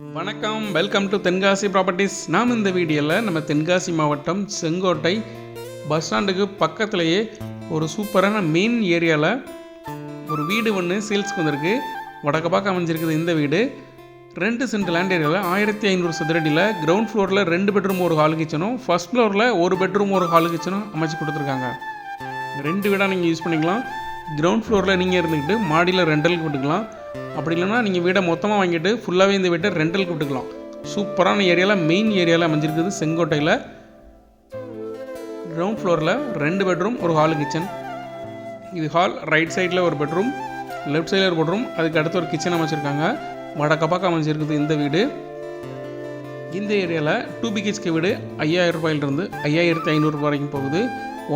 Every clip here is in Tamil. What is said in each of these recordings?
வணக்கம். வெல்கம் டு தென்காசி ப்ராப்பர்ட்டிஸ் நாம் இந்த வீடியோவில் நம்ம தென்காசி மாவட்டம் செங்கோட்டை பஸ் ஸ்டாண்டுக்கு பக்கத்துலேயே ஒரு சூப்பரான மெயின் ஏரியாவில் ஒரு வீடு ஒன்று சேல்ஸ்க்கு வந்திருக்கு. வடக்க பார்க்க அமைஞ்சிருக்குது இந்த வீடு. ரெண்டு சென்ட் லேண்ட் ஏரியாவில் ஆயிரத்தி ஐநூறு சதுரடியில் கிரவுண்ட் ஃப்ளோரில் ரெண்டு பெட்ரூம் ஒரு ஹால் கிச்சனும் ஃபஸ்ட் ஃப்ளோரில் ஒரு பெட்ரூம் ஒரு ஹால் கிச்சனும் அமைச்சு கொடுத்துருக்காங்க. ரெண்டு வீடாக நீங்கள் யூஸ் பண்ணிக்கலாம். கிரவுண்ட் ஃப்ளோரில் நீங்கள் இருந்துக்கிட்டு மாடியில் ரெண்டலுக்கு விட்டுக்கலாம். அப்படி இல்லைன்னா நீங்கள் வீடை மொத்தமாக வாங்கிட்டு ஃபுல்லாகவே இந்த வீட்டை ரெண்டலுக்கு விட்டுக்கலாம் சூப்பரான ஏரியாவில் மெயின் ஏரியாவில் அமைஞ்சிருக்குது செங்கோட்டையில். கிரவுண்ட் ஃப்ளோரில் ரெண்டு பெட்ரூம் ஒரு ஹாலு கிச்சன் இது ஹால் ரைட் சைடில் ஒரு பெட்ரூம் லெஃப்ட் சைடில் ஒரு பெட்ரூம் அதுக்கு அடுத்து ஒரு கிச்சன் அமைச்சிருக்காங்க. வடக்க பக்கம் அமைஞ்சிருக்குது இந்த வீடு. இந்த ஏரியாவில் டூ பிஹெச்கே வீடு ஐயாயிரம் ரூபாயிலிருந்து ஐயாயிரத்தி ஐநூறுரூவா வரைக்கும் போகுது.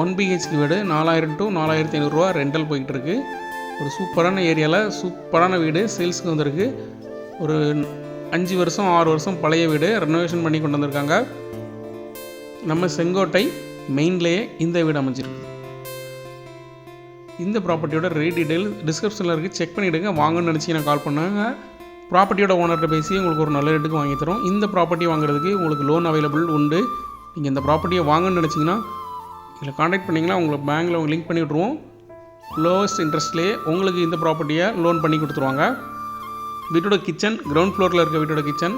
ஒன் பிஹெச்கே வீடு நாலாயிரம் டு நாலாயிரத்தி ஐநூறுரூவா ரெண்டல் போயிட்டுருக்கு ஒரு சூப்பரான ஏரியாவில் சூப்பரான வீடு சேல்ஸுக்கு வந்திருக்கு. ஒரு அஞ்சு வருஷம் ஆறு வருஷம் பழைய வீடு ரெனோவேஷன் பண்ணி கொண்டு வந்திருக்காங்க. நம்ம செங்கோட்டை மெயின்லேயே இந்த வீடு அமைஞ்சிருக்கு. இந்த ப்ராப்பர்ட்டியோட ரேட் டீடைல் டிஸ்கிரிப்ஷனில் இருக்குது செக் பண்ணிவிடுங்க வாங்கன்னு நினச்சிங்கன்னா கால் பண்ணுங்க. ப்ராப்பர்ட்டியோட ஓனர்கிட்ட பேசி உங்களுக்கு ஒரு நல்ல ரேட்டுக்கு வாங்கி தரோம் இந்த ப்ராப்பர்ட்டி வாங்குறதுக்கு உங்களுக்கு லோன் அவைலபிள் உண்டு. நீங்கள் இந்த ப்ராப்பர்ட்டியை வாங்கன்னு நினச்சிங்கன்னா இதில் காண்டாக்ட் பண்ணிங்கன்னா உங்களை பேங்க்கில் உங்களுக்கு லிங்க் பண்ணி விட்ருவோம் லோவஸ்ட் இன்ட்ரெஸ்ட்லேயே உங்களுக்கு இந்த ப்ராப்பர்ட்டியை லோன் பண்ணி கொடுத்துருவாங்க. வீட்டோட கிச்சன் கிரவுண்ட் ஃப்ளோரில் இருக்க வீட்டோட கிச்சன்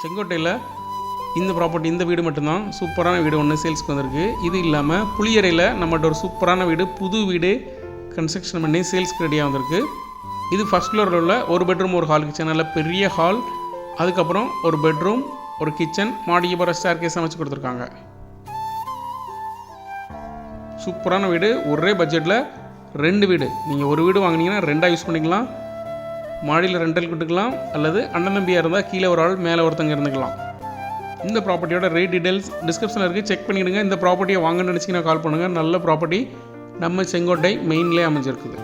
செங்கோட்டையில் இந்த ப்ராப்பர்ட்டி இந்த வீடு மட்டும்தான். சூப்பரான வீடு ஒன்று சேல்ஸ்க்கு வந்திருக்கு. இது இல்லாமல் புளியறையில் நம்மகிட்ட ஒரு சூப்பரான வீடு புது வீடு கன்ஸ்ட்ரக்ஷன் பண்ணி சேல்ஸ்க்கு ரெடியாக வந்திருக்கு. இது ஃபஸ்ட் ஃப்ளோரில் உள்ள ஒரு பெட்ரூம் ஒரு ஹால் கிச்சன் நல்ல பெரிய ஹால் அதுக்கப்புறம் ஒரு பெட்ரூம் ஒரு கிச்சன் மாடிக்கு போகிற ஸ்டார் கேஸ் அமைச்சு கொடுத்துருக்காங்க. சூப்பரான வீடு. ஒரே பட்ஜெட்டில் ரெண்டு வீடு. நீங்கள் ஒரு வீடு வாங்குனீங்கன்னா ரெண்டாக யூஸ் பண்ணிக்கலாம். மாடியில் ரெண்டல் கொடுத்துக்கலாம். அல்லது அண்ணன் தம்பியாக இருந்தால் கீழே ஒரு ஆள் மேலே ஒருத்தங்க இருந்துக்கலாம். இந்த ப்ராப்பர்ட்டியோட ரேட் டீடைல்ஸ் டிஸ்கிரிப்ஷனில் இருக்குது செக் பண்ணிவிடுங்க இந்த ப்ராப்பர்ட்டியை வாங்கன்னு நினச்சிங்கன்னா கால் பண்ணுங்கள் நல்ல ப்ராப்பர்ட்டி நம்ம செங்கோட்டை மெயின்லேயே அமைஞ்சிருக்குது.